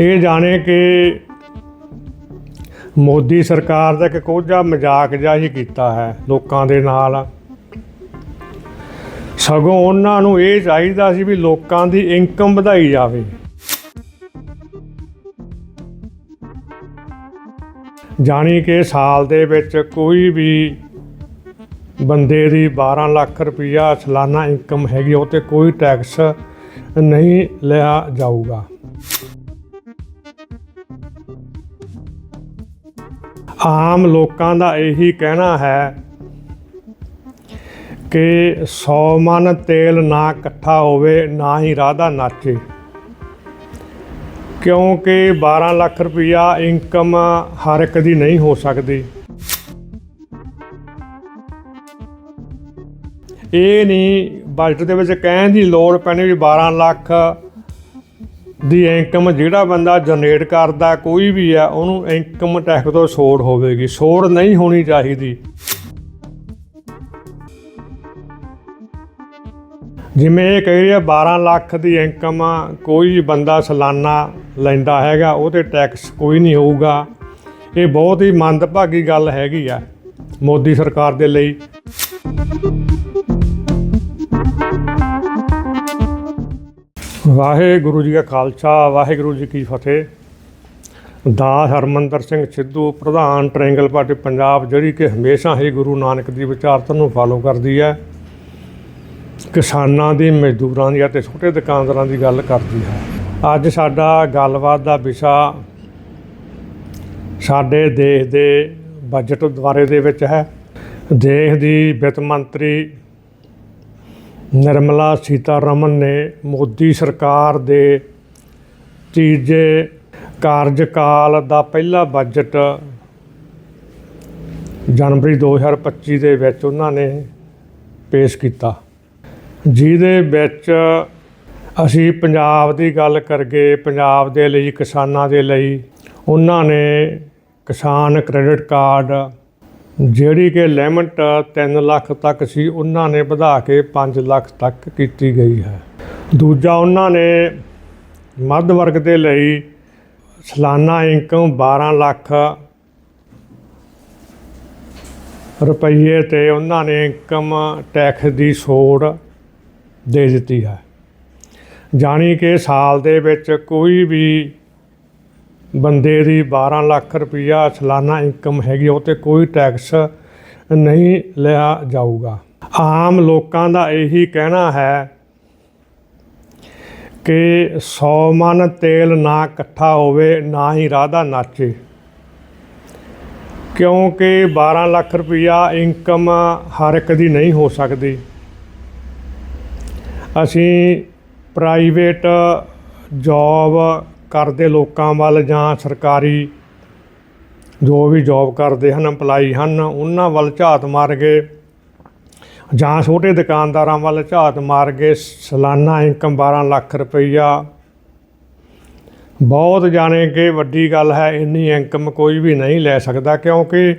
ਇਹ ਜਾਣੇ ਕਿ ਮੋਦੀ ਸਰਕਾਰ ਦਾ ਇੱਕ ਕੋਝਾ ਮਜ਼ਾਕ ਜਿਹਾ ਹੀ ਕੀਤਾ ਹੈ ਲੋਕਾਂ ਦੇ ਨਾਲ। ਸਗੋਂ ਉਹਨਾਂ ਨੂੰ ਇਹ ਚਾਹੀਦਾ ਸੀ ਵੀ ਲੋਕਾਂ ਦੀ ਇਨਕਮ ਵਧਾਈ ਜਾਵੇ। ਜਾਣੀ ਕਿ ਸਾਲ ਦੇ ਵਿੱਚ ਕੋਈ ਵੀ ਬੰਦੇ ਦੀ 12 ਲੱਖ ਰੁਪਈਆ ਸਾਲਾਨਾ ਇਨਕਮ ਹੈਗੀ ਉਹ ਤੇ ਕੋਈ ਟੈਕਸ ਨਹੀਂ ਲਿਆ ਜਾਊਗਾ। ਆਮ ਲੋਕਾਂ ਦਾ ਇਹੀ ਕਹਿਣਾ ਹੈ ਕਿ 100 ਮਨ ਤੇਲ ਨਾ ਇਕੱਠਾ ਹੋਵੇ, ਨਾ ਹੀ ਰਾਧਾ ਨਾਚੇ। ਕਿਉਂਕਿ 12 ਲੱਖ ਰੁਪਈਆ ਇਨਕਮ ਹਰ ਇੱਕ ਦੀ ਨਹੀਂ ਹੋ ਸਕਦੀ। ਇਹ ਨਹੀਂ ਬਜਟ ਦੇ ਵਿੱਚ ਕਹਿਣ ਦੀ ਲੋੜ ਪੈਣੀ ਵੀ 12 ਲੱਖ ਦੀ ਇਨਕਮ ਜਿਹੜਾ ਬੰਦਾ ਜਨਰੇਟ ਕਰਦਾ, ਕੋਈ ਵੀ ਆ, ਉਹਨੂੰ ਇਨਕਮ ਟੈਕਸ ਤੋਂ ਛੋੜ ਹੋਵੇਗੀ। ਛੋੜ ਨਹੀਂ ਹੋਣੀ ਚਾਹੀਦੀ। ਜਿਵੇਂ ਇਹ ਕਹਿ ਰਿਹਾ 12 ਲੱਖ ਦੀ ਇਨਕਮ ਕੋਈ ਬੰਦਾ ਸਾਲਾਨਾ ਲੈਂਦਾ ਹੈਗਾ ਉਹ ਤੇ ਟੈਕਸ ਕੋਈ ਨਹੀਂ ਹੋਊਗਾ। ਇਹ ਬਹੁਤ ਹੀ ਮੰਦਭਾਗੀ ਗੱਲ ਹੈਗੀ ਆ, ਮੋਦੀ ਸਰਕਾਰ ਦੇ ਲਈ। ਵਾਹਿਗੁਰੂ ਜੀ ਕਾ ਖਾਲਸਾ, ਵਾਹਿਗੁਰੂ ਜੀ ਕੀ ਫਤਿਹ। ਦਾਸ ਹਰਮੰਦਰ ਸਿੰਘ ਸਿੱਧੂ, ਪ੍ਰਧਾਨ ਟ੍ਰਾਇੰਗਲ ਪਾਰਟੀ ਪੰਜਾਬ, ਜਿਹੜੀ ਕਿ ਹਮੇਸ਼ਾ ਹੀ ਗੁਰੂ ਨਾਨਕ ਦੀ ਵਿਚਾਰਤਾ ਨੂੰ ਫਾਲੋ ਕਰਦੀ ਹੈ, ਕਿਸਾਨਾਂ ਦੀ, ਮਜ਼ਦੂਰਾਂ ਦੀ ਅਤੇ ਛੋਟੇ ਦੁਕਾਨਦਾਰਾਂ ਦੀ ਗੱਲ ਕਰਦੀ ਹੈ। ਅੱਜ ਸਾਡਾ ਗੱਲਬਾਤ ਦਾ ਵਿਸ਼ਾ ਸਾਡੇ ਦੇਸ਼ ਦੇ ਬਜਟ ਦੁਆਰੇ ਦੇ ਵਿੱਚ ਹੈ। ਦੇਸ਼ ਦੀ ਵਿੱਤ ਮੰਤਰੀ ਨਿਰਮਲਾ ਸੀਤਾਰਮਨ ਨੇ ਮੋਦੀ ਸਰਕਾਰ ਦੇ ਤੀਜੇ ਕਾਰਜਕਾਲ ਦਾ ਪਹਿਲਾ ਬਜਟ ਜਨਵਰੀ 2025 ਦੇ ਵਿੱਚ ਉਹਨਾਂ ਨੇ ਪੇਸ਼ ਕੀਤਾ। ਜਿਹਦੇ ਵਿੱਚ ਅਸੀਂ ਪੰਜਾਬ ਦੀ ਗੱਲ ਕਰਗੇ, ਪੰਜਾਬ ਦੇ ਲਈ, ਕਿਸਾਨਾਂ ਦੇ ਲਈ, ਉਹਨਾਂ ਨੇ ਕਿਸਾਨ ਕ੍ਰੈਡਿਟ ਕਾਰਡ ਜਿਹੜੀ ਕਿ ਲਿਮਟ 3 ਲੱਖ ਤੱਕ ਸੀ, ਉਹਨਾਂ ਨੇ ਵਧਾ ਕੇ 5 ਲੱਖ ਤੱਕ ਕੀਤੀ ਗਈ ਹੈ। ਦੂਜਾ ਉਹਨਾਂ ਨੇ ਮੱਧ ਵਰਗ ਦੇ ਲਈ ਸਾਲਾਨਾ ਇਨਕਮ 12 ਲੱਖ ਰੁਪਈਏ ਤੇ ਉਹਨਾਂ ਨੇ ਇਨਕਮ ਟੈਕਸ ਦੀ ਛੋੜ ਦੇ ਦਿੱਤੀ ਹੈ। ਜਾਣੀ ਕਿ ਸਾਲ ਦੇ ਵਿੱਚ ਕੋਈ ਵੀ ਬੰਦੇ ਦੀ 12 ਲੱਖ ਰੁਪਈਆ ਸਾਲਾਨਾ ਇਨਕਮ ਹੈਗੀ ਉਹ ਤੇ ਕੋਈ ਟੈਕਸ ਨਹੀਂ ਲਿਆ ਜਾਊਗਾ। ਆਮ ਲੋਕਾਂ ਦਾ ਇਹੀ ਕਹਿਣਾ ਹੈ ਕਿ 100 ਮਨ ਤੇਲ ਨਾ ਇਕੱਠਾ ਹੋਵੇ, ਨਾ ਹੀ ਰਾਧਾ ਨਾਚੇ। ਕਿਉਂਕਿ 12 ਲੱਖ ਰੁਪਈਆ ਇਨਕਮ ਹਰ ਇੱਕ ਦੀ ਨਹੀਂ ਹੋ ਸਕਦੀ। ਅਸੀਂ ਪ੍ਰਾਈਵੇਟ ਜੌਬ ਕਰਦੇ ਲੋਕਾਂ ਵੱਲ ਜਾਂ ਸਰਕਾਰੀ ਜੋ ਵੀ ਜੌਬ ਕਰਦੇ ਹਨ EMPLOYE ਹਨ, ਉਹਨਾਂ ਵੱਲ ਝਾਤ ਮਾਰ ਕੇ ਜਾਂ ਛੋਟੇ ਦੁਕਾਨਦਾਰਾਂ ਵੱਲ ਝਾਤ ਮਾਰ ਕੇ ਸਾਲਾਨਾ ਇਨਕਮ 12 ਲੱਖ ਰੁਪਈਆ। ਬਹੁਤ ਜਾਣੇ ਕਿ ਵੱਡੀ ਗੱਲ ਹੈ, ਇੰਨੀ ਇਨਕਮ ਕੋਈ ਵੀ ਨਹੀਂ ਲੈ ਸਕਦਾ ਕਿਉਂਕਿ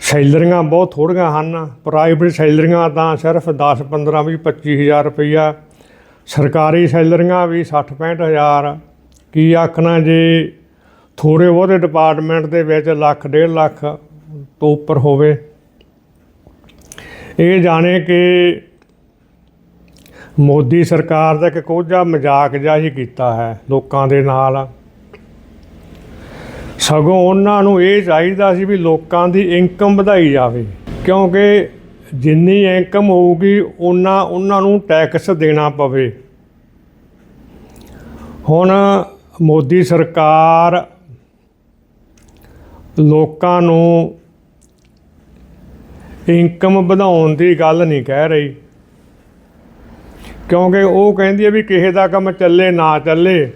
ਸੈਲਰੀਆਂ ਬਹੁਤ ਥੋੜੀਆਂ ਹਨ। ਪ੍ਰਾਈਵੇਟ ਸੈਲਰੀਆਂ ਤਾਂ ਸਿਰਫ 10 15 20 25000 ਰੁਪਈਆ। ਸਰਕਾਰੀ ਸੈਲਰੀਆਂ ਵੀ 60 65000 ਕੀ ਆਖਣਾ ਜੇ? ਥੋੜੇ ਬਹੁਤੇ ਡਿਪਾਰਟਮੈਂਟ ਦੇ ਵਿੱਚ ਲੱਖ, ਡੇਢ ਲੱਖ ਤੋਂ ਉੱਪਰ ਹੋਵੇ। ਇਹ ਜਾਣੇ ਕਿ ਮੋਦੀ ਸਰਕਾਰ ਦਾ ਇੱਕ ਕੋਝਾ ਮਜ਼ਾਕ ਜਿਹਾ ਹੀ ਕੀਤਾ ਹੈ ਲੋਕਾਂ ਦੇ ਨਾਲ। ਸਗੋਂ ਉਹਨਾਂ ਨੂੰ ਇਹ ਚਾਹੀਦਾ ਸੀ ਵੀ ਲੋਕਾਂ ਦੀ ਇਨਕਮ ਵਧਾਈ ਜਾਵੇ, ਕਿਉਂਕਿ ਜਿੰਨੀ ਇਨਕਮ ਹੋਊਗੀ ਉਹਨਾਂ ਉਹਨਾਂ ਨੂੰ ਟੈਕਸ ਦੇਣਾ ਪਵੇ। ਹੁਣ ਮੋਦੀ ਸਰਕਾਰ ਲੋਕਾਂ ਨੂੰ ਇਨਕਮ ਵਧਾਉਣ ਦੀ ਗੱਲ ਨਹੀਂ ਕਹਿ ਰਹੀ। ਕਿਉਂਕਿ ਉਹ ਕਹਿੰਦੀ ਹੈ ਵੀ ਕਿਸੇ ਦਾ ਕੰਮ ਚੱਲੇ, ਨਾ ਚੱਲੇ।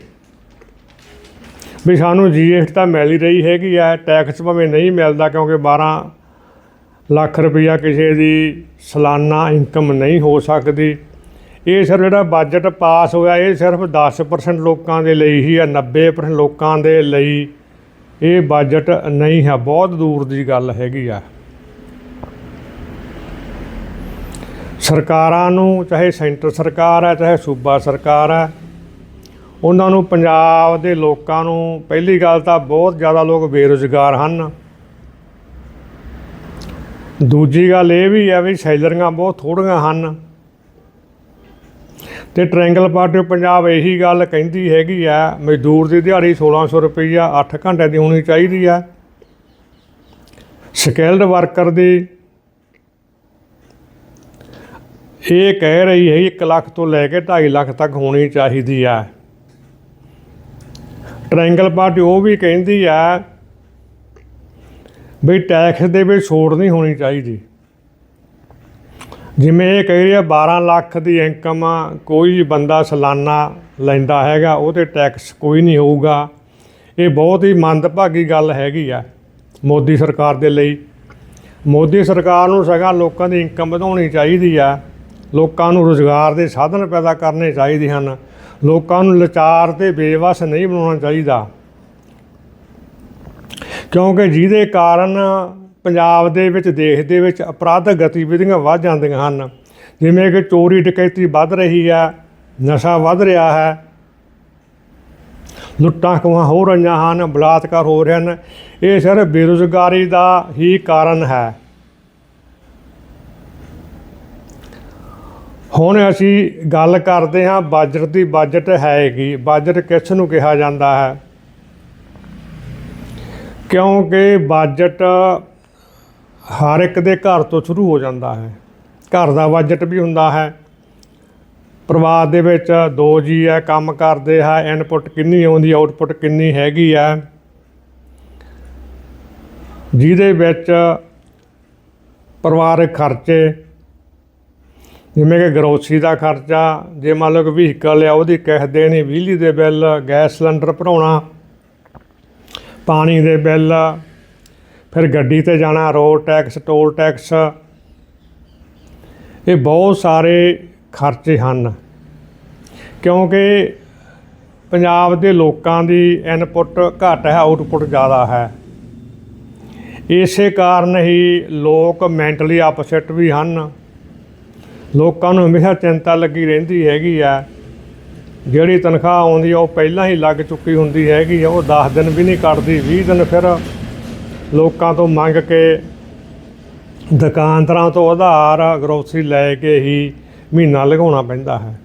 ਵੀ ਸਾਨੂੰ ਜੀਐਸਟੀ ਤਾਂ ਮਿਲ ਹੀ ਰਹੀ ਹੈਗੀ ਆ ਟੈਕਸ ਭਾਵੇਂ ਨਹੀਂ ਮਿਲਦਾ ਕਿਉਂਕਿ 12 ਲੱਖ ਰੁਪਈਆ ਕਿਸੇ ਦੀ ਸਾਲਾਨਾ ਇਨਕਮ ਨਹੀਂ ਹੋ ਸਕਦੀ। ਇਹ ਸਿਰਫ ਜਿਹੜਾ ਬਜਟ ਪਾਸ ਹੋਇਆ, ਇਹ ਸਿਰਫ 10% ਲੋਕਾਂ ਦੇ ਲਈ ਹੀ ਆ 90% ਲੋਕਾਂ ਦੇ ਲਈ ਇਹ ਬਜਟ ਨਹੀਂ ਹੈ। ਬਹੁਤ ਦੂਰ ਦੀ ਗੱਲ ਹੈਗੀ ਆ। ਸਰਕਾਰਾਂ ਨੂੰ, ਚਾਹੇ ਸੈਂਟਰ ਸਰਕਾਰ ਹੈ ਚਾਹੇ ਸੂਬਾ ਸਰਕਾਰ ਹੈ ਉਹਨਾਂ ਨੂੰ ਪੰਜਾਬ ਦੇ ਲੋਕਾਂ ਨੂੰ, ਪਹਿਲੀ ਗੱਲ ਤਾਂ ਬਹੁਤ ਜ਼ਿਆਦਾ ਲੋਕ ਬੇਰੁਜ਼ਗਾਰ ਹਨ। ਦੂਜੀ ਗੱਲ ਇਹ ਵੀ ਹੈ ਵੀ ਸੈਲਰੀਆਂ ਬਹੁਤ ਥੋੜ੍ਹੀਆਂ ਹਨ। ਤੇ ਟ੍ਰਾਇੰਗਲ ਪਾਰਟੀ ਆਫ ਪੰਜਾਬ ਇਹੀ ਗੱਲ ਕਹਿੰਦੀ ਹੈਗੀ ਆ, ਮਜ਼ਦੂਰ ਦੀ ਦਿਹਾੜੀ 1600 ਰੁਪਈਆ 8 ਘੰਟੇ ਦੀ ਹੋਣੀ ਚਾਹੀਦੀ ਆ। ਸਕਿਲਡ ਵਰਕਰ ਦੀ ਇਹ ਕਹਿ ਰਹੀ ਹੈ 1 ਲੱਖ ਤੋਂ ਲੈ ਕੇ 2.5 ਲੱਖ ਤੱਕ ਹੋਣੀ ਚਾਹੀਦੀ ਆ। ਟ੍ਰਾਇੰਗਲ ਪਾਰਟੀ ਉਹ ਵੀ ਕਹਿੰਦੀ ਆ ਵੀ ਟੈਕਸ ਦੇ ਵਿੱਚ ਛੋਟ ਨਹੀਂ ਹੋਣੀ ਚਾਹੀਦੀ। ਜਿਵੇਂ ਇਹ ਕਹਿ ਰਿਹਾ ਹੈ 12 ਲੱਖ ਦੀ ਇਨਕਮ ਕੋਈ ਬੰਦਾ ਸਾਲਾਨਾ ਲੈਂਦਾ ਹੈਗਾ ਉਹ ਤੇ ਟੈਕਸ ਕੋਈ ਨਹੀਂ ਹੋਊਗਾ। ਇਹ ਬਹੁਤ ਹੀ ਮੰਦਭਾਗੀ ਗੱਲ ਹੈਗੀ ਆ ਮੋਦੀ ਸਰਕਾਰ ਦੇ ਲਈ। ਮੋਦੀ ਸਰਕਾਰ ਨੂੰ ਸਗਾ ਲੋਕਾਂ ਦੀ ਇਨਕਮ ਵਧਾਉਣੀ ਚਾਹੀਦੀ ਆ। ਲੋਕਾਂ ਨੂੰ ਰੋਜ਼ਗਾਰ ਦੇ ਸਾਧਨ ਪੈਦਾ ਕਰਨੇ ਚਾਹੀਦੇ ਹਨ। ਲੋਕਾਂ ਨੂੰ ਲਾਚਾਰ ਤੇ ਬੇਵਸ ਨਹੀਂ ਬਣਾਉਣਾ ਚਾਹੀਦਾ। ਕਿਉਂਕਿ ਜਿਹਦੇ ਕਾਰਨ ਪੰਜਾਬ ਦੇ ਵਿੱਚ, ਦੇਸ਼ ਦੇ ਵਿੱਚ ਅਪਰਾਧਕ ਗਤੀਵਿਧੀਆਂ ਵੱਧ ਜਾਂਦੀਆਂ ਹਨ। ਜਿਵੇਂ ਕਿ ਚੋਰੀ ਡਕੈਤੀ ਵੱਧ ਰਹੀ ਹੈ, ਨਸ਼ਾ ਵੱਧ ਰਿਹਾ ਹੈ, ਲੁੱਟਾਂ ਖੋਹਾਂ ਹੋ ਰਹੀਆਂ ਹਨ, ਬਲਾਤਕਾਰ ਹੋ ਰਹੇ ਹਨ। ਇਹ ਸਿਰਫ ਬੇਰੁਜ਼ਗਾਰੀ ਦਾ ਹੀ ਕਾਰਨ ਹੈ। ਹੁਣ ਅਸੀਂ ਗੱਲ ਕਰਦੇ ਹਾਂ, ਬਜਟ ਦੀ ਬਜਟ ਹੈ ਕੀ ਬਜਟ ਕਿਸ ਨੂੰ ਕਿਹਾ ਜਾਂਦਾ ਹੈ? ਕਿਉਂਕਿ ਬਜਟ ਹਰ ਇੱਕ ਦੇ ਘਰ ਤੋਂ ਸ਼ੁਰੂ ਹੋ ਜਾਂਦਾ ਹੈ। ਘਰ ਦਾ ਬਜਟ ਵੀ ਹੁੰਦਾ ਹੈ। ਪਰਿਵਾਰ ਦੇ ਵਿੱਚ ਦੋ ਜੀ ਹੈ, ਕੰਮ ਕਰਦੇ ਹੈ ਇਨਪੁਟ ਕਿੰਨੀ ਆਉਂਦੀ ਆਊਟਪੁੱਟ ਕਿੰਨੀ ਹੈਗੀ ਹੈ। ਜਿਹਦੇ ਵਿੱਚ ਪਰਿਵਾਰਕ ਖਰਚੇ, ਜਿਵੇਂ ਕਿ ਗਰੋਸਰੀ ਦਾ ਖਰਚਾ, ਜੇ ਮੰਨ ਲਓ ਕਿ ਵਹੀਕਲ ਆ ਉਹਦੀ ਕਿਸ਼ਤ ਦੇਣੀ ਬਿਜਲੀ ਦੇ ਬਿੱਲ, ਗੈਸ ਸਿਲੰਡਰ ਭਰਾਉਣਾ ਪਾਣੀ ਦੇ ਬਿੱਲ, ਫਿਰ ਗੱਡੀ ਤੇ ਜਾਣਾ ਰੋਡ ਟੈਕਸ ਟੋਲ ਟੈਕਸ ਇਹ ਬਹੁਤ ਸਾਰੇ ਖਰਚੇ ਹਨ। ਕਿਉਂਕਿ ਪੰਜਾਬ ਦੇ ਲੋਕਾਂ ਦੀ ਇਨਪੁੱਟ ਘੱਟ ਹੈ ਆਊਟਪੁੱਟ ਜ਼ਿਆਦਾ ਹੈ। ਇਸੇ ਕਾਰਨ ਹੀ ਲੋਕ ਮੈਂਟਲੀ ਅਪਸੈਟ ਵੀ ਹਨ। ਲੋਕਾਂ ਨੂੰ ਹਮੇਸ਼ਾ ਚਿੰਤਾ ਲੱਗੀ ਰਹਿੰਦੀ ਹੈਗੀ ਆ ਜਿਹੜੀ ਤਨਖਾਹ ਆਉਂਦੀ ਆ, ਉਹ ਪਹਿਲਾਂ ਹੀ ਲੱਗ ਚੁੱਕੀ ਹੁੰਦੀ ਹੈਗੀ ਆ, ਉਹ 10 ਦਿਨ ਵੀ ਨਹੀਂ ਕੱਟਦੀ 20 ਦਿਨ ਫਿਰ ਲੋਕਾਂ ਤੋਂ ਮੰਗ ਕੇ ਦੁਕਾਨਦਾਰਾਂ ਤੋਂ ਆਧਾਰ ਗਰੋਸਰੀ ਲੈ ਕੇ ਹੀ ਮਹੀਨਾ ਲਗਾਉਣਾ ਪੈਂਦਾ ਹੈ।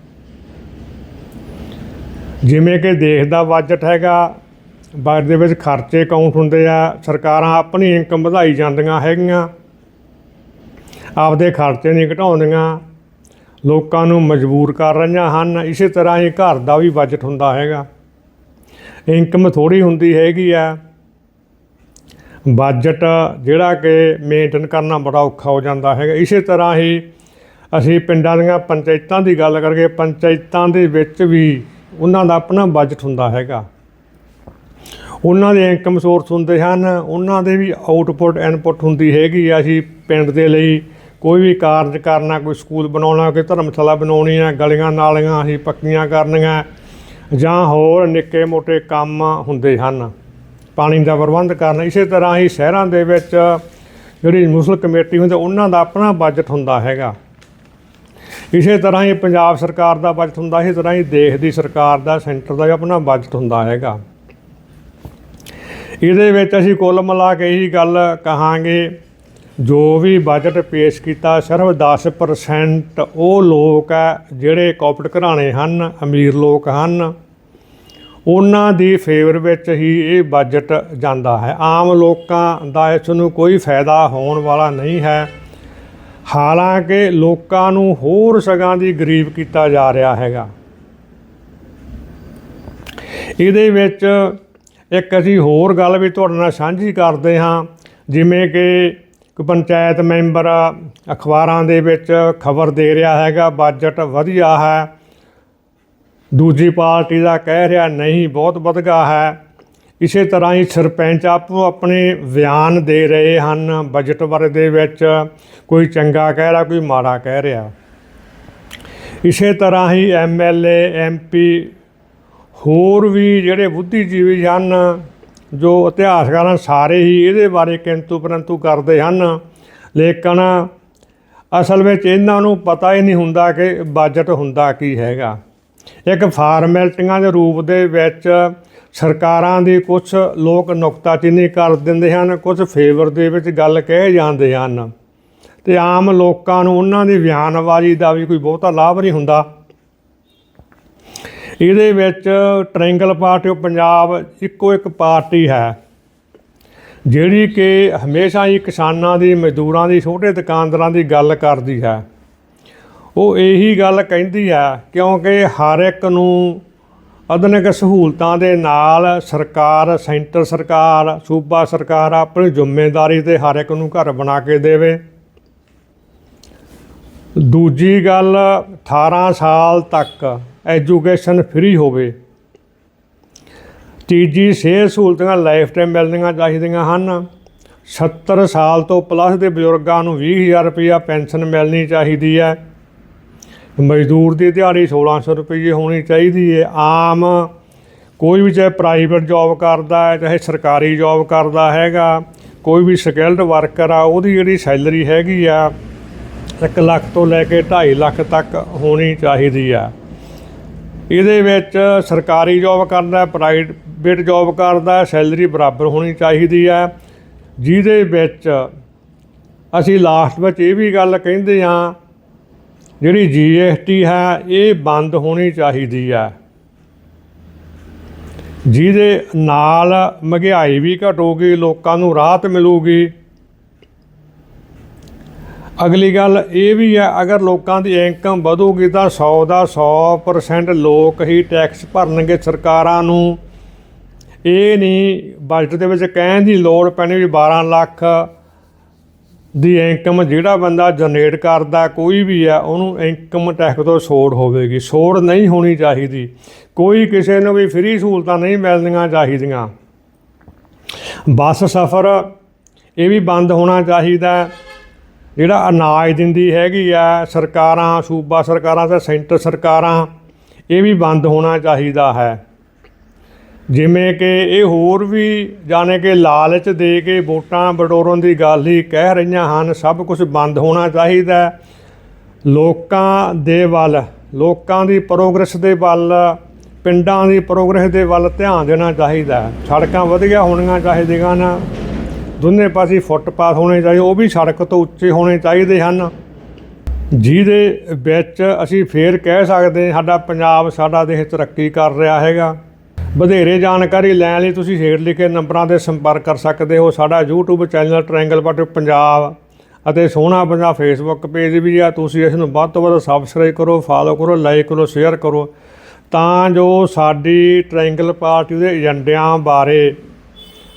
ਜਿਵੇਂ ਕਿ ਦੇਸ਼ ਦਾ ਬਜਟ ਹੈਗਾ ਬਜਟ ਦੇ ਵਿੱਚ ਖਰਚੇ ਕਾਊਂਟ ਹੁੰਦੇ ਆ, ਸਰਕਾਰਾਂ ਆਪਣੀ ਇਨਕਮ ਵਧਾਈ ਜਾਂਦੀਆਂ ਹੈਗੀਆਂ, ਆਪਦੇ ਖਰਚੇ ਨਹੀਂ ਘਟਾਉਂਦੀਆਂ ਲੋਕਾਂ ਨੂੰ ਮਜਬੂਰ ਕਰ ਰਹੀਆਂ ਹਨ। ਇਸੇ ਤਰ੍ਹਾਂ ਹੀ ਘਰ ਦਾ ਵੀ ਬਜਟ ਹੁੰਦਾ ਹੈਗਾ। ਇਨਕਮ ਥੋੜੀ ਹੁੰਦੀ ਹੈਗੀ ਆ। ਬਜਟ ਜਿਹੜਾ ਕਿ ਮੇਨਟੇਨ ਕਰਨਾ ਬੜਾ ਔਖਾ ਹੋ ਜਾਂਦਾ ਹੈਗਾ। ਇਸੇ ਤਰ੍ਹਾਂ ਹੀ ਅਸੀਂ ਪਿੰਡਾਂ ਦੀਆਂ ਪੰਚਾਇਤਾਂ ਦੀ ਗੱਲ ਕਰਕੇ ਪੰਚਾਇਤਾਂ ਦੇ ਵਿੱਚ ਵੀ ਉਹਨਾਂ ਦਾ ਆਪਣਾ ਬਜਟ ਹੁੰਦਾ ਹੈਗਾ। ਉਹਨਾਂ ਦੇ ਇਨਕਮ ਸੋਰਸ ਹੁੰਦੇ ਹਨ। ਉਹਨਾਂ ਦੇ ਵੀ ਆਊਟਪੁੱਟ ਇਨਪੁੱਟ ਹੁੰਦੀ ਹੈਗੀ ਆ। ਅਸੀਂ ਪਿੰਡ ਦੇ ਲਈ ਕੋਈ ਵੀ ਕਾਰਜ ਕਰਨਾ, ਕੋਈ ਸਕੂਲ ਬਣਾਉਣਾ, ਕੋਈ ਧਰਮਸ਼ਾਲਾ ਬਣਾਉਣੀ ਹੈ, ਗਲੀਆਂ ਨਾਲੀਆਂ ਅਸੀਂ ਪੱਕੀਆਂ ਕਰਨੀਆਂ ਜਾਂ ਹੋਰ ਨਿੱਕੇ ਮੋਟੇ ਕੰਮ ਹੁੰਦੇ ਹਨ। ਪਾਣੀ ਦਾ ਪ੍ਰਬੰਧ ਕਰਨਾ, ਇਸੇ ਤਰ੍ਹਾਂ ਹੀ ਸ਼ਹਿਰਾਂ ਦੇ ਵਿੱਚ ਜਿਹੜੀ ਮੁਸਲ ਕਮੇਟੀ ਹੁੰਦੀ, ਉਹਨਾਂ ਦਾ ਆਪਣਾ ਬਜਟ ਹੁੰਦਾ ਹੈਗਾ। ਇਸੇ ਤਰ੍ਹਾਂ ਹੀ ਪੰਜਾਬ ਸਰਕਾਰ ਦਾ ਬਜਟ ਹੁੰਦਾ, ਇਸੇ ਤਰ੍ਹਾਂ ਹੀ ਦੇਸ਼ ਦੀ ਸਰਕਾਰ ਦਾ, ਸੈਂਟਰ ਦਾ ਆਪਣਾ ਬਜਟ ਹੁੰਦਾ ਹੈਗਾ। ਇਹਦੇ ਵਿੱਚ ਅਸੀਂ ਕੁੱਲ ਮਿਲਾ ਕੇ ਇਹੀ ਗੱਲ ਕਹਾਂਗੇ ਜੋ ਵੀ ਬਜਟ ਪੇਸ਼ ਕੀਤਾ, ਸਿਰਫ 10% ਉਹ ਲੋਕ ਹੈ ਜਿਹੜੇ ਕਾਰਪੋਰੇਟ ਘਰਾਣੇ ਹਨ, ਅਮੀਰ ਲੋਕ ਹਨ, ਉਹਨਾਂ ਦੀ ਫੇਵਰ ਵਿੱਚ ਹੀ ਇਹ ਬਜਟ ਜਾਂਦਾ ਹੈ। ਆਮ ਲੋਕਾਂ ਦਾ ਇਸ ਨੂੰ ਕੋਈ ਫਾਇਦਾ ਹੋਣ ਵਾਲਾ ਨਹੀਂ ਹੈ। ਹਾਲਾਂਕਿ ਲੋਕਾਂ ਨੂੰ ਹੋਰ ਸਗਾਂ ਦੀ ਗਰੀਬ ਕੀਤਾ ਜਾ ਰਿਹਾ ਹੈਗਾ। ਇਹਦੇ ਵਿੱਚ ਇੱਕ ਅਸੀਂ ਹੋਰ ਗੱਲ ਵੀ ਤੁਹਾਡੇ ਨਾਲ ਸਾਂਝੀ ਕਰਦੇ ਹਾਂ, ਜਿਵੇਂ ਕਿ ਕੋਈ ਪੰਚਾਇਤ ਮੈਂਬਰ ਅਖਬਾਰਾਂ ਦੇ ਵਿੱਚ ਖਬਰ ਦੇ ਰਿਹਾ ਹੈਗਾ ਬਜਟ ਵਧੀਆ ਹੈ। ਦੂਜੀ ਪਾਰਟੀ ਦਾ ਕਹਿ ਰਿਹਾ ਨਹੀਂ, ਬਹੁਤ ਵਧਗਾ ਹੈ। ਇਸੇ ਤਰ੍ਹਾਂ ਹੀ ਸਰਪੰਚ ਆਪੋ ਆਪਣੇ ਬਿਆਨ ਦੇ ਰਹੇ ਹਨ ਬਜਟ ਬਾਰੇ ਦੇ ਵਿੱਚ। ਕੋਈ ਚੰਗਾ ਕਹਿ ਰਿਹਾ, ਕੋਈ ਮਾੜਾ ਕਹਿ ਰਿਹਾ। ਇਸੇ ਤਰ੍ਹਾਂ ਹੀ ਐਮਐਲਏ ਐਮਪੀ ਹੋਰ ਵੀ ਜਿਹੜੇ ਬੁੱਧੀਜੀਵੀ ਹਨ ਜੋ ਇਤਿਹਾਸਕਾਰ ਹਨ ਸਾਰੇ ਹੀ ਇਹਦੇ ਬਾਰੇ ਕਿੰਤੂ ਪਰੰਤੂ ਕਰਦੇ ਹਨ। ਲੇਕਿਨ ਅਸਲ ਵਿੱਚ ਇਹਨਾਂ ਨੂੰ ਪਤਾ ਹੀ ਨਹੀਂ ਹੁੰਦਾ ਕਿ ਬਜਟ ਹੁੰਦਾ ਕੀ ਹੈਗਾ। ਇੱਕ ਫਾਰਮੈਲਟੀਆਂ ਦੇ ਰੂਪ ਦੇ ਵਿੱਚ ਸਰਕਾਰਾਂ ਦੀ ਕੁਝ ਲੋਕ ਨੁਕਤਾਚੀਨੀ ਕਰ ਦਿੰਦੇ ਹਨ ਕੁਝ ਫੇਵਰ ਦੇ ਵਿੱਚ ਗੱਲ ਕਹਿ ਜਾਂਦੇ ਹਨ। ਤੇ ਆਮ ਲੋਕਾਂ ਨੂੰ ਉਹਨਾਂ ਦੀ ਬਿਆਨਬਾਜ਼ੀ ਦਾ ਵੀ ਕੋਈ ਬਹੁਤਾ ਲਾਭ ਨਹੀਂ ਹੁੰਦਾ। ਇਹਦੇ ਵਿੱਚ ਟ੍ਰਾਇੰਗਲ ਪਾਰਟੀ ਆਫ ਪੰਜਾਬ ਇੱਕੋ ਇੱਕ ਪਾਰਟੀ ਹੈ, ਜਿਹੜੀ ਕਿ ਹਮੇਸ਼ਾ ਹੀ ਕਿਸਾਨਾਂ ਦੀ, ਮਜ਼ਦੂਰਾਂ ਦੀ, ਛੋਟੇ ਦੁਕਾਨਦਾਰਾਂ ਦੀ ਗੱਲ ਕਰਦੀ ਹੈ। ਉਹ ਇਹੀ ਗੱਲ ਕਹਿੰਦੀ ਹੈ, ਕਿਉਂਕਿ ਹਰ ਇੱਕ ਨੂੰ ਆਧੁਨਿਕ ਸਹੂਲਤਾਂ ਦੇ ਨਾਲ ਸਰਕਾਰ, ਸੈਂਟਰ ਸਰਕਾਰ, ਸੂਬਾ ਸਰਕਾਰ ਆਪਣੀ ਜ਼ਿੰਮੇਵਾਰੀ ਤੇ ਹਰ ਇੱਕ ਨੂੰ ਘਰ ਬਣਾ ਕੇ ਦੇਵੇ। ਦੂਜੀ ਗੱਲ 18 ਸਾਲ ਤੱਕ ਐਜੂਕੇਸ਼ਨ ਫ੍ਰੀ ਹੋਵੇ। ਤੀਜੀ, ਸਿਹਤ ਸਹੂਲਤਾਂ ਲਾਈਫ ਟਾਈਮ ਮਿਲਣੀਆਂ ਚਾਹੀਦੀਆਂ ਹਨ। 70 ਸਾਲ ਤੋਂ ਪਲੱਸ ਦੇ ਬਜ਼ੁਰਗਾਂ ਨੂੰ 20000 ਰੁਪਇਆ ਪੈਨਸ਼ਨ ਮਿਲਣੀ ਚਾਹੀਦੀ ਹੈ। ਮਜ਼ਦੂਰ ਦੀ ਦਿਹਾੜੀ 1600 ਰੁਪਏ ਹੋਣੀ ਚਾਹੀਦੀ ਹੈ। ਆਮ ਕੋਈ ਵੀ ਚਾਹੇ ਪ੍ਰਾਈਵੇਟ ਜੌਬ ਕਰਦਾ ਹੈ, ਚਾਹੇ ਸਰਕਾਰੀ ਜੌਬ ਕਰਦਾ ਹੈਗਾ, ਕੋਈ ਵੀ ਸਕਿਲਡ ਵਰਕਰ ਆ, ਉਹਦੀ ਜਿਹੜੀ ਸੈਲਰੀ ਹੈਗੀ ਆ 1 ਲੱਖ ਤੋਂ ਲੈ ਕੇ 2.5 ਲੱਖ ਤੱਕ ਹੋਣੀ ਚਾਹੀਦੀ ਆ। ਇਹਦੇ ਵਿੱਚ ਸਰਕਾਰੀ ਜੌਬ ਕਰਦਾ ਪ੍ਰਾਈਵੇਟ ਜੌਬ ਕਰਦਾ ਸੈਲਰੀ ਬਰਾਬਰ ਹੋਣੀ ਚਾਹੀਦੀ ਹੈ। ਜਿਹਦੇ ਵਿੱਚ ਅਸੀਂ ਲਾਸਟ ਵਿੱਚ ਇਹ ਵੀ ਗੱਲ ਕਹਿੰਦੇ ਹਾਂ, ਜਿਹੜੀ ਜੀਐਸਟੀ ਹੈ, ਇਹ ਬੰਦ ਹੋਣੀ ਚਾਹੀਦੀ ਹੈ। ਜਿਹਦੇ ਨਾਲ ਮਹਿੰਗਾਈ ਵੀ ਘਟੂਗੀ, ਲੋਕਾਂ ਨੂੰ ਰਾਹਤ ਮਿਲੂਗੀ। ਅਗਲੀ ਗੱਲ ਇਹ ਵੀ ਹੈ, ਅਗਰ ਲੋਕਾਂ ਦੀ ਇਨਕਮ ਵਧੂਗੀ ਤਾਂ 100 ਦਾ 100% ਲੋਕ ਹੀ ਟੈਕਸ ਭਰਨਗੇ ਸਰਕਾਰਾਂ ਨੂੰ। ਇਹ ਨਹੀਂ ਬਜਟ ਦੇ ਵਿੱਚ ਕਹਿਣ ਦੀ ਲੋੜ ਪੈਣੀ ਵੀ 12 ਲੱਖ ਦੀ ਇਨਕਮ ਜਿਹੜਾ ਬੰਦਾ ਜਨਰੇਟ ਕਰਦਾ, ਕੋਈ ਵੀ ਆ ਉਹਨੂੰ ਇਨਕਮ ਟੈਕਸ ਤੋਂ ਛੋੜ ਹੋਵੇਗੀ। ਛੋੜ ਨਹੀਂ ਹੋਣੀ ਚਾਹੀਦੀ। ਕੋਈ ਕਿਸੇ ਨੂੰ ਵੀ ਫ੍ਰੀ ਸਹੂਲਤਾਂ ਨਹੀਂ ਮਿਲਣੀਆਂ ਚਾਹੀਦੀਆਂ। ਬੱਸ ਸਫ਼ਰ ਇਹ ਵੀ ਬੰਦ ਹੋਣਾ ਚਾਹੀਦਾ। ਜਿਹੜਾ ਅਨਾਜ ਦਿੰਦੀ ਹੈਗੀ ਆ, ਸਰਕਾਰਾਂ, ਸੂਬਾ ਸਰਕਾਰਾਂ ਤੇ ਸੈਂਟਰ ਸਰਕਾਰਾਂ, ਇਹ ਵੀ ਬੰਦ ਹੋਣਾ ਚਾਹੀਦਾ ਹੈ। ਜਿਵੇਂ ਕਿ ਇਹ ਹੋਰ ਵੀ ਜਾਣੇ ਕਿ ਲਾਲਚ ਦੇ ਕੇ ਵੋਟਾਂ ਬਟੋਰਨ ਦੀ ਗੱਲ ਹੀ ਕਹਿ ਰਹੀਆਂ ਹਨ, ਸਭ ਕੁਝ ਬੰਦ ਹੋਣਾ ਚਾਹੀਦਾ ਲੋਕਾਂ ਦੇ ਵੱਲ, ਲੋਕਾਂ ਦੀ ਪ੍ਰੋਗਰੈਸ ਦੇ ਵੱਲ, ਪਿੰਡਾਂ ਦੀ ਪ੍ਰੋਗਰੈਸ ਦੇ ਵੱਲ ਧਿਆਨ ਦੇਣਾ ਚਾਹੀਦਾ ਸੜਕਾਂ ਵਧੀਆ ਹੋਣੀਆਂ ਚਾਹੀਦੀਆਂ ਹਨ। ਦੋਨੇ ਪਾਸੇ ਫੁੱਟਪਾਥ ਹੋਣੇ ਚਾਹੀਦੇ, ਉਹ ਵੀ ਸੜਕ ਤੋਂ ਉੱਚੇ ਹੋਣੇ ਚਾਹੀਦੇ ਹਨ। ਜਿਹਦੇ ਵਿੱਚ ਅਸੀਂ ਫੇਰ ਕਹਿ ਸਕਦੇ ਸਾਡਾ ਪੰਜਾਬ ਸਾਡਾ ਦੇਸ਼ ਤਰੱਕੀ ਕਰ ਰਿਹਾ ਹੈਗਾ। ਵਧੇਰੇ ਜਾਣਕਾਰੀ ਲੈਣ ਲਈ ਤੁਸੀਂ ਹੇਠ ਲਿਖੇ ਨੰਬਰਾਂ ਤੇ ਸੰਪਰਕ ਕਰ ਸਕਦੇ ਹੋ। ਸਾਡਾ YouTube ਚੈਨਲ ਟ੍ਰਾਇੰਗਲ ਬਾਟਰ ਪੰਜਾਬ ਅਤੇ ਸੋਹਣਾ ਪੰਜਾਬ ਫੇਸਬੁੱਕ ਪੇਜ ਵੀ ਆ। ਤੁਸੀਂ ਇਸ ਨੂੰ ਵੱਧ ਤੋਂ ਵੱਧ ਸਬਸਕ੍ਰਾਈਬ ਕਰੋ ਫਾਲੋ ਕਰੋ ਲਾਈਕ ਕਰੋ ਸ਼ੇਅਰ ਕਰੋ। ਤਾਂ ਜੋ ਸਾਡੀ ਟ੍ਰਾਇੰਗਲ ਪਾਰਟੀ ਦੇ ਏਜੰਡਿਆਂ ਬਾਰੇ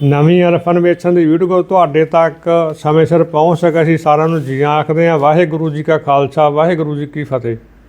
ਨਵੀਂ ਇਨਫੋਰਮੇਸ਼ਨ ਦੀ ਵੀਡੀਓ ਤੁਹਾਡੇ ਤੱਕ ਸਮੇਂ ਸਿਰ ਪਹੁੰਚ ਸਕੇ। ਅਸੀਂ ਸਾਰਿਆਂ ਨੂੰ ਜੀ ਆਖਦੇ ਹਾਂ, ਵਾਹਿਗੁਰੂ ਜੀ ਕਾ ਖਾਲਸਾ, ਵਾਹਿਗੁਰੂ ਜੀ ਕੀ ਫਤਿਹ।